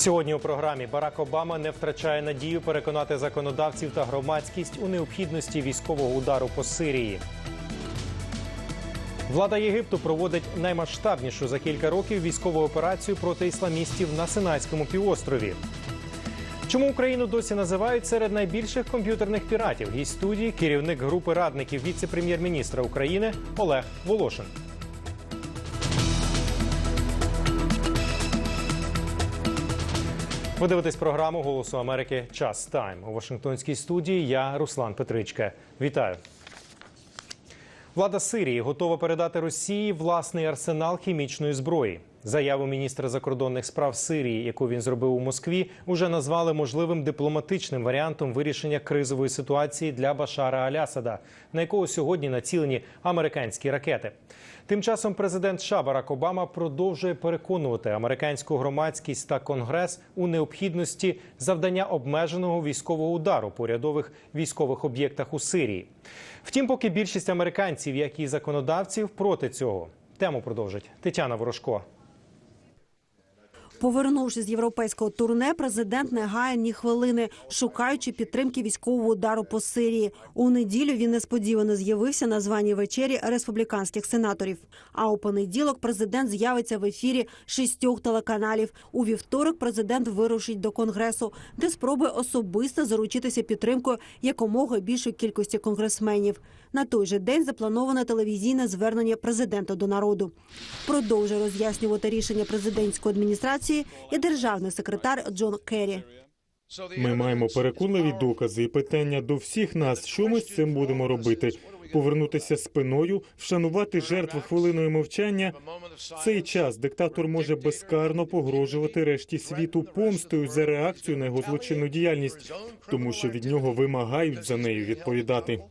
Сьогодні у програмі Барак Обама не втрачає надію переконати законодавців та громадськість у необхідності військового удару по Сирії. Влада Єгипту проводить наймасштабнішу за кілька років військову операцію проти ісламістів на Синайському півострові. Чому Україну досі називають серед найбільших комп'ютерних піратів? Гість студії керівник групи радників віце-прем'єр-міністра України Олег Волошин. Ви дивитесь програму Голосу Америки Час Тайм у Вашингтонській студії. Я Руслан Петричка. Вітаю. Влада Сирії готова передати Росії власний арсенал хімічної зброї. Заяву міністра закордонних справ Сирії, яку він зробив у Москві, уже назвали можливим дипломатичним варіантом вирішення кризової ситуації для Башара Алясада, на якого сьогодні націлені американські ракети. Тим часом президент США Барак Обама продовжує переконувати американську громадськість та конгрес у необхідності завдання обмеженого військового удару по рядових військових об'єктах у Сирії. Втім, поки більшість американців, як і законодавців, проти цього. Тему продовжить Тетяна Ворожко. Повернувшись з європейського турне, президент не гає ні хвилини, шукаючи підтримки військового удару по Сирії. У неділю він несподівано з'явився на званій вечері республіканських сенаторів. А у понеділок президент з'явиться в ефірі шістьох телеканалів. У вівторок президент вирушить до конгресу, де спробує особисто заручитися підтримкою якомога більшої кількості конгресменів. На той же день заплановане телевізійне звернення президента до народу. Продовжує роз'яснювати рішення президентської адміністрації і державний секретар Джон Керрі. Ми маємо переконливі докази і питання до всіх нас, що ми з цим будемо робити. Повернутися спиною, вшанувати жертв хвилиною мовчання. В цей час диктатор може безкарно погрожувати решті світу помстою за реакцію на його злочинну діяльність, тому що від нього вимагають за нею відповідати.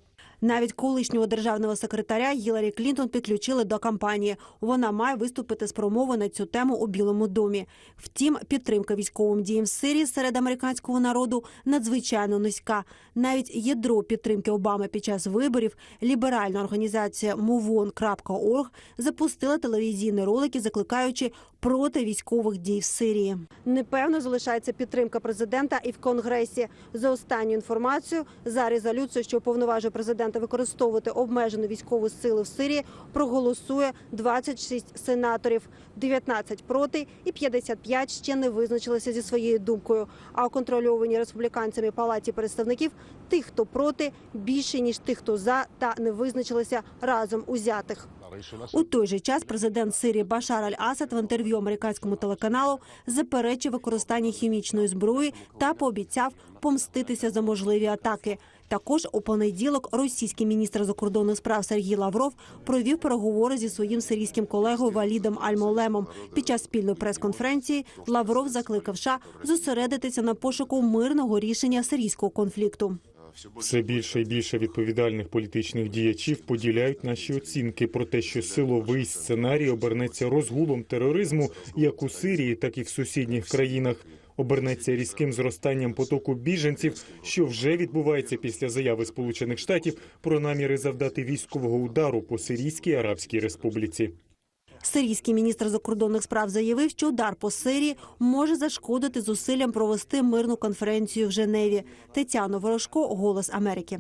Навіть колишнього державного секретаря Гіларі Клінтон підключили до кампанії. Вона має виступити з промови на цю тему у Білому домі. Втім, підтримка військовим діям Сирії серед американського народу надзвичайно низька. Навіть ядро підтримки Обами під час виборів ліберальна організація MoveOn.org запустила телевізійні ролики, закликаючи проти військових дій в Сирії. Непевно залишається підтримка президента і в конгресі. За останню інформацію за резолюцію, що повноважує президента використовувати обмежену військову силу в Сирії, проголосує 26 сенаторів, 19 проти і 55 ще не визначилися зі своєю думкою. А у контрольованій республіканцями палаті представників тих, хто проти, більше ніж тих, хто за та не визначилися разом узятих. У той же час президент Сирії Башар Аль-Асад в інтерв'ю американському телеканалу заперечив використання хімічної зброї та пообіцяв помститися за можливі атаки. Також у понеділок російський міністр закордонних справ Сергій Лавров провів переговори зі своїм сирійським колегою Валідом Аль-Молемом. Під час спільної прес-конференції Лавров закликав США зосередитися на пошуку мирного рішення сирійського конфлікту. Все більше і більше відповідальних політичних діячів поділяють наші оцінки про те, що силовий сценарій обернеться розгулом тероризму як у Сирії, так і в сусідніх країнах. Обернеться різким зростанням потоку біженців, що вже відбувається після заяви Сполучених Штатів про наміри завдати військового удару по Сирійській Арабській Республіці. Сирійський міністр закордонних справ заявив, що удар по Сирії може зашкодити зусиллям провести мирну конференцію в Женеві. Тетяна Ворожко, Голос Америки.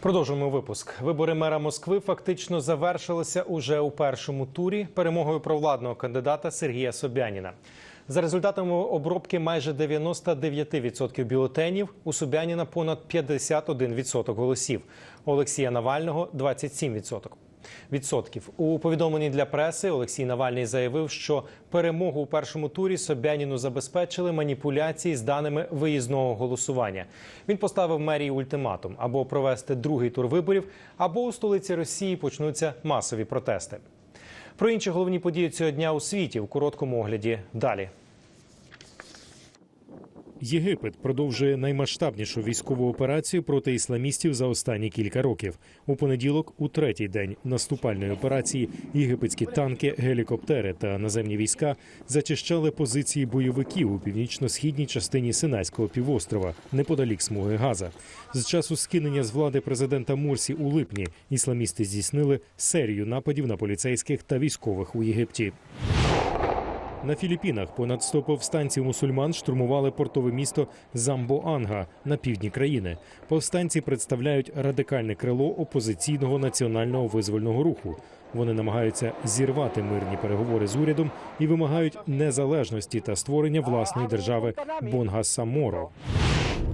Продовжуємо випуск. Вибори мера Москви фактично завершилися уже у першому турі перемогою провладного кандидата Сергія Собяніна. За результатами обробки майже 99% бюлетенів у Собяніна понад 51% голосів. Олексія Навального 27%. Відсотків у повідомленні для преси Олексій Навальний заявив, що перемогу у першому турі Собяніну забезпечили маніпуляції з даними виїзного голосування. Він поставив мерії ультиматум або провести другий тур виборів, або у столиці Росії почнуться масові протести. Про інші головні події цього дня у світі у короткому огляді далі. Єгипет продовжує наймасштабнішу військову операцію проти ісламістів за останні кілька років. У понеділок, у третій день наступальної операції, єгипетські танки, гелікоптери та наземні війська зачищали позиції бойовиків у північно-східній частині Синайського півострова, неподалік смуги Газа. З часу скинення з влади президента Мурсі у липні ісламісти здійснили серію нападів на поліцейських та військових у Єгипті. На Філіппінах понад 100 повстанців мусульман штурмували портове місто Замбоанга на півдні країни. Повстанці представляють радикальне крило опозиційного національного визвольного руху. Вони намагаються зірвати мирні переговори з урядом і вимагають незалежності та створення власної держави Бонга Саморо.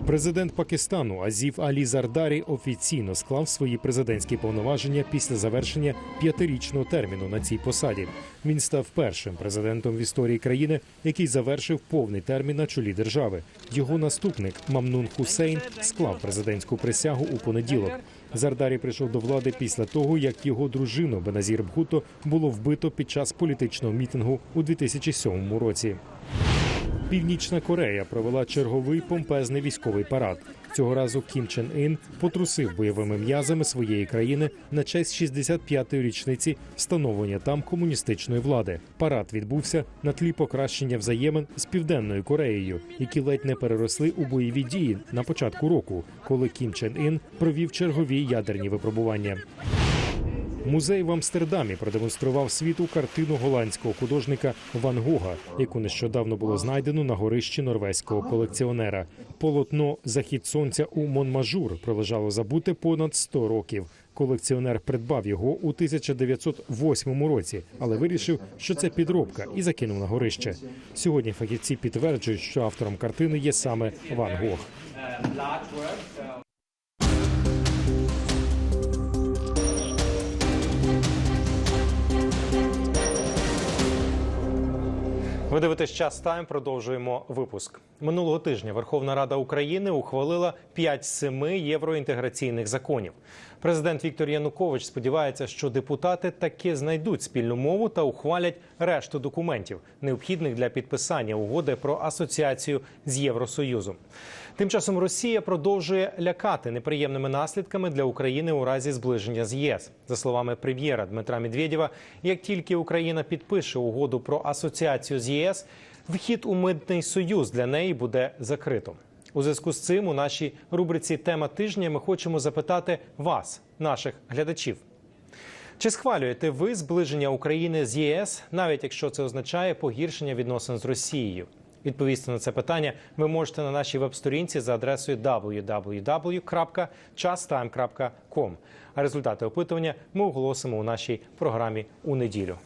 Президент Пакистану Азів Алі Зардарі офіційно склав свої президентські повноваження після завершення п'ятирічного терміну на цій посаді. Він став першим президентом в історії країни, який завершив повний термін на чолі держави. Його наступник Мамнун Хусейн склав президентську присягу у понеділок. Зардарі прийшов до влади після того, як його дружину Беназір Бхуто було вбито під час політичного мітингу у 2007 році. Північна Корея провела черговий помпезний військовий парад. Цього разу Кім Чен Ін потрусив бойовими м'язами своєї країни на честь 65-ї річниці встановлення там комуністичної влади. Парад відбувся на тлі покращення взаємин з південною Кореєю, які ледь не переросли у бойові дії на початку року, коли Кім Чен Ін провів чергові ядерні випробування. Музей в Амстердамі продемонстрував світу картину голландського художника Ван Гога, яку нещодавно було знайдено на горищі норвезького колекціонера. Полотно Захід сонця у Монмажур пролежало забуте понад 100 років. Колекціонер придбав його у 1908 році, але вирішив, що це підробка, і закинув на горище. Сьогодні фахівці підтверджують, що автором картини є саме Ван Гог. Ви дивитесь час тайм. Продовжуємо випуск. Минулого тижня Верховна Рада України ухвалила 5 з 7 євроінтеграційних законів. Президент Віктор Янукович сподівається, що депутати таки знайдуть спільну мову та ухвалять решту документів, необхідних для підписання угоди про асоціацію з Євросоюзом. Тим часом Росія продовжує лякати неприємними наслідками для України у разі зближення з ЄС. За словами прем'єра Дмитра Медведєва, як тільки Україна підпише угоду про асоціацію з ЄС, вхід у митний союз для неї буде закрито. У зв'язку з цим у нашій рубриці Тема тижня ми хочемо запитати вас, наших глядачів. Чи схвалюєте ви зближення України з ЄС, навіть якщо це означає погіршення відносин з Росією? Відповісти на це питання ви можете на нашій веб-сторінці за адресою www.chastime.com. А результати опитування ми оголосимо у нашій програмі у неділю.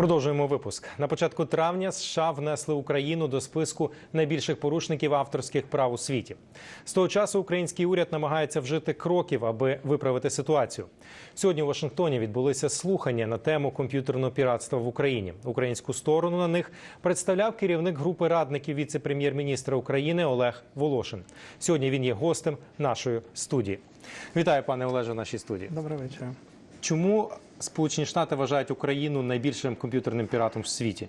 Продовжуємо випуск. На початку травня США внесли Україну до списку найбільших порушників авторських прав у світі. З того часу український уряд намагається вжити кроків, аби виправити ситуацію. Сьогодні у Вашингтоні відбулися слухання на тему комп'ютерного піратства в Україні. Українську сторону на них представляв керівник групи радників віце-прем'єр-міністра України Олег Волошин. Сьогодні він є гостем нашої студії. Вітаю, пане Олеже, в нашій студії. Доброго вечора. Чому Сполучені Штати вважають Україну найбільшим комп'ютерним піратом в світі?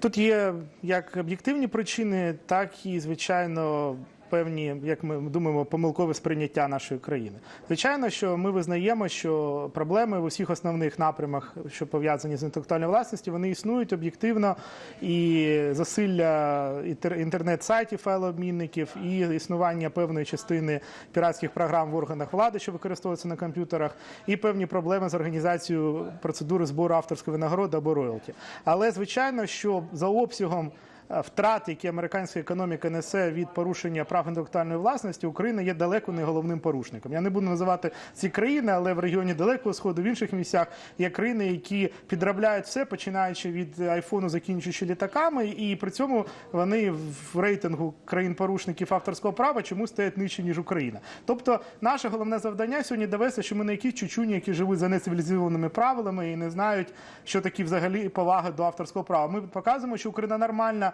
Тут є як об'єктивні причини, так і звичайно. Певні, як ми думаємо, помилкове сприйняття нашої країни. Звичайно, що ми визнаємо, що проблеми в усіх основних напрямах, що пов'язані з інтелектуальною власністю, вони існують об'єктивно, і засилля інтернет-сайтів, файлообмінників, і існування певної частини піратських програм в органах влади, що використовуються на комп'ютерах, і певні проблеми з організацією процедури збору авторської винагороди або роялті. Але звичайно, що за обсягом втрат, які американська економіка несе від порушення прав інтелектуальної власності, Україна є далеко не головним порушником. Я не буду називати ці країни, але в регіоні Далекого Сходу, в інших місцях є країни, які підробляють все, починаючи від айфону, закінчуючи літаками, і при цьому вони в рейтингу країн-порушників авторського права чомусь стоять нижче ніж Україна. Тобто, наше головне завдання сьогодні довести, що ми не якісь чучуні, які живуть за нецивілізованими правилами і не знають, що такі взагалі поваги до авторського права. Ми показуємо, що Україна нормальна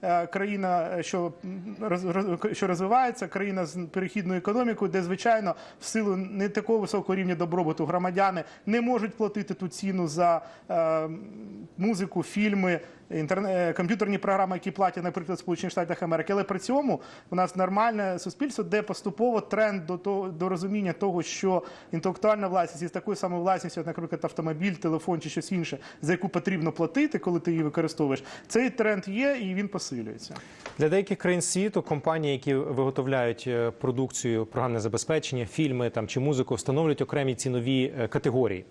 країна, е, що що розвивається, країна з перехідною економікою, де звичайно в силу не такого високого рівня добробуту громадяни не можуть платити ту ціну за е, музику, фільми. Інтерне... комп'ютерні програми, які платять, наприклад, Сполучених Штатах Америки, але при цьому у нас нормальне суспільство, де поступово тренд до того до розуміння того, що інтелектуальна власність із такою самою власністю, як, наприклад, автомобіль, телефон чи щось інше, за яку потрібно платити, коли ти її використовуєш. Цей тренд є, і він посилюється. Для деяких країн світу компанії, які виготовляють е, продукцію, програмне забезпечення, фільми там чи музику, встановлюють окремі цінові е, категорії.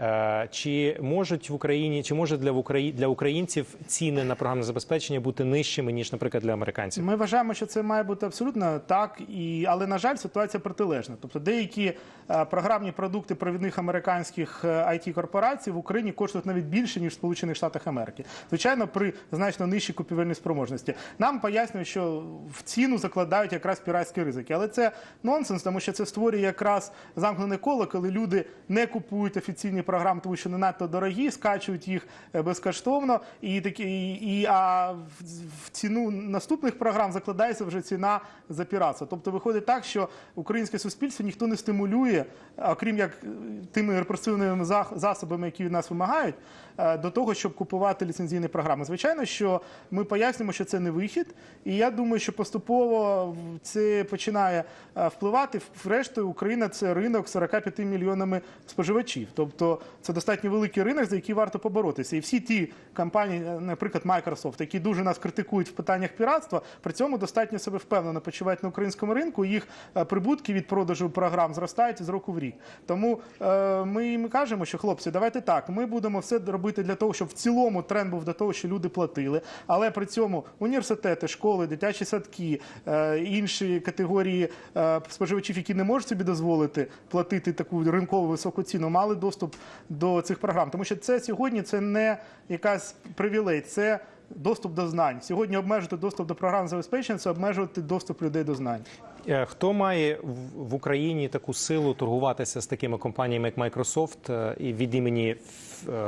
Е, Чи можуть в Україні, чи може для для українців ціни на програмне забезпечення бути нижчими ніж, наприклад, для американців? Ми вважаємо, що це має бути абсолютно так, і але на жаль, ситуація протилежна. Тобто деякі е, програмні продукти провідних американських it корпорацій в Україні коштують навіть більше ніж в Сполучених Штатах Америки. Звичайно, при значно нижчій купівельній спроможності. Нам пояснюють, що в ціну закладають якраз піратські ризики, але це нонсенс, тому що це створює якраз замкнене коло, коли люди не купують офіційні програми, тому що не надто дорогі, скачують їх е, безкоштовно, і такі і, і а в, ціну наступних програм закладається вже ціна за піратство. Тобто виходить так, що українське суспільство ніхто не стимулює, окрім як е, тими репресивними засобами, які від нас вимагають, е, до того, щоб купувати ліцензійні програми. Звичайно, що ми пояснюємо, що це не вихід, і я думаю, що поступово це починає впливати. Врештою, Україна це ринок з 45 мільйонами споживачів. Тобто це достатньо великий ринок, за який варто поборотися. І всі ті компанії, е, наприклад, Microsoft, які дуже нас критикують в питаннях піратства, при цьому достатньо себе впевнено почувають на українському ринку. Їх е, прибутки від продажу програм зростають з року в рік. Тому е, ми їм кажемо, що хлопці, давайте так. Ми будемо все робити для того, щоб в цілому тренд був до того, що люди платили, але при цьому університети, школи, дитячі садки, інші категорії споживачів, які не можуть собі дозволити платити таку ринкову високу ціну, мали доступ до цих програм. Тому що це сьогодні це не якась привілей, це доступ до знань. Сьогодні обмежити доступ до програм забезпечення це обмежувати доступ людей до знань. Е, Хто має в- в Україні таку силу торгуватися з такими компаніями, як Microsoft, е, і від імені е,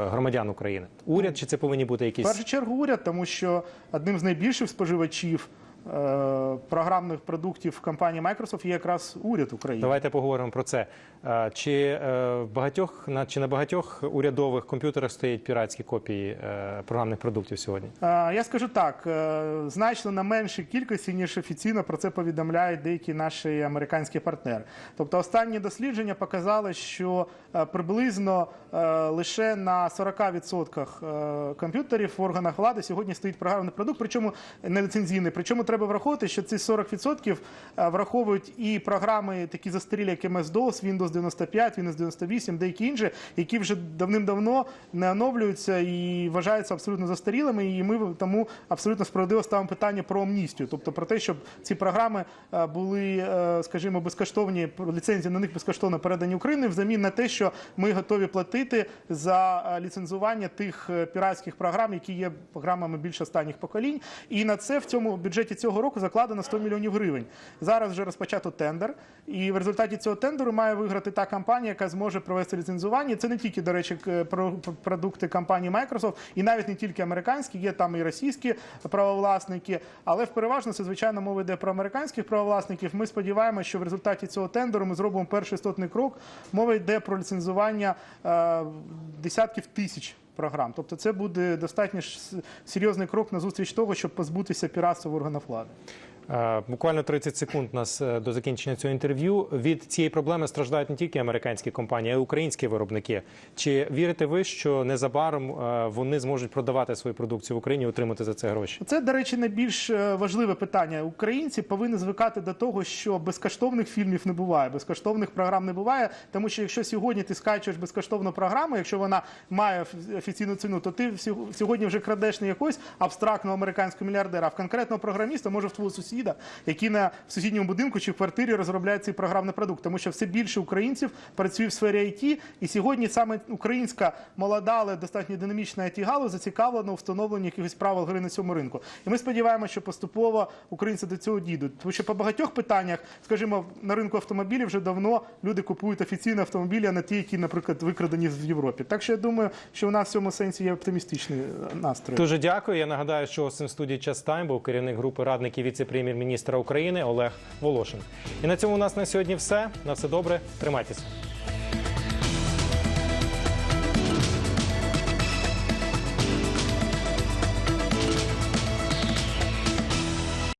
громадян України? Уряд чи це повинні бути В якісь першу чергу уряд, тому що одним з найбільших споживачів програмних продуктів компанії Microsoft є якраз уряд України. Давайте поговоримо про це. Е, Чи е, в багатьох на чи на багатьох урядових комп'ютерах стоять піратські копії е, програмних продуктів сьогодні? Е, Я скажу так, е, значно на меншій кількості, ніж офіційно про це повідомляють деякі наші американські партнери. Тобто останні дослідження показали, що е, приблизно е, лише на 40% е, комп'ютерів в органах влади сьогодні стоїть програмний продукт, причому не ліцензійний. Причому треба враховувати, що ці 40% е, враховують і програми такі застарілі, як MS-DOS, Windows 95, Windows 98, деякі інші, які вже давним-давно не оновлюються і вважаються абсолютно застарілими. І ми тому абсолютно справедливо ставимо питання про амністію, тобто про те, щоб ці програми е, були, е, скажімо, безкоштовні ліцензії на них безкоштовно передані Україні, взамін на те, що ми готові платити за ліцензування тих піратських програм, які є програмами більш останніх поколінь. І на це в цьому бюджеті цього року закладено 100 мільйонів гривень. Зараз вже розпочато тендер, і в результаті цього тендеру має виграти та компанія, яка зможе провести ліцензування. Це не тільки, до речі, про- про- продукти компанії Microsoft, і навіть не тільки американські, є там і російські правовласники. Але в переважно це звичайно мова йде про американських правовласників. Ми сподіваємося, що в результаті цього тендеру ми зробимо перший істотний крок. Мова йде про ліцензування е, десятків тисяч. Програм, тобто це буде достатньо серйозний крок на зустріч того, щоб позбутися піратства в органах влади. Е, Буквально 30 секунд нас е, до закінчення цього інтерв'ю. Від цієї проблеми страждають не тільки американські компанії, а й українські виробники. Чи вірите ви, що незабаром е, вони зможуть продавати свою продукцію в Україні і отримати за це гроші? Це, до речі, найбільш важливе питання. Українці повинні звикати до того, що безкоштовних фільмів не буває, безкоштовних програм не буває. Тому що якщо сьогодні ти скачуєш безкоштовну програму, якщо вона має офіційну ціну, то ти сьогодні вже крадеш не якогось абстрактного американського мільярдера, а в конкретного програміста, може в твого сусіда, який на сусідньому будинку чи в квартирі розробляє цей програмний продукт. Тому що все більше українців працює в сфері IT, і сьогодні саме українська молода, але достатньо динамічна it галузь зацікавлена у встановленні якихось правил гри на цьому ринку. І ми сподіваємося, що поступово українці до цього дійдуть. Тому що по багатьох питаннях, скажімо, на ринку автомобілів вже давно люди купують офіційні автомобілі, а не ті, які, наприклад, викрадені в Європі. Так що я думаю, що у нас в цьому сенсі є оптимістичний настрій. Дуже дякую. Я нагадаю, що у студії час тайм був керівник групи радників віце-прем'єр-міністра України Олег Волошин. І на цьому у нас на сьогодні все. На все добре. Тримайтеся.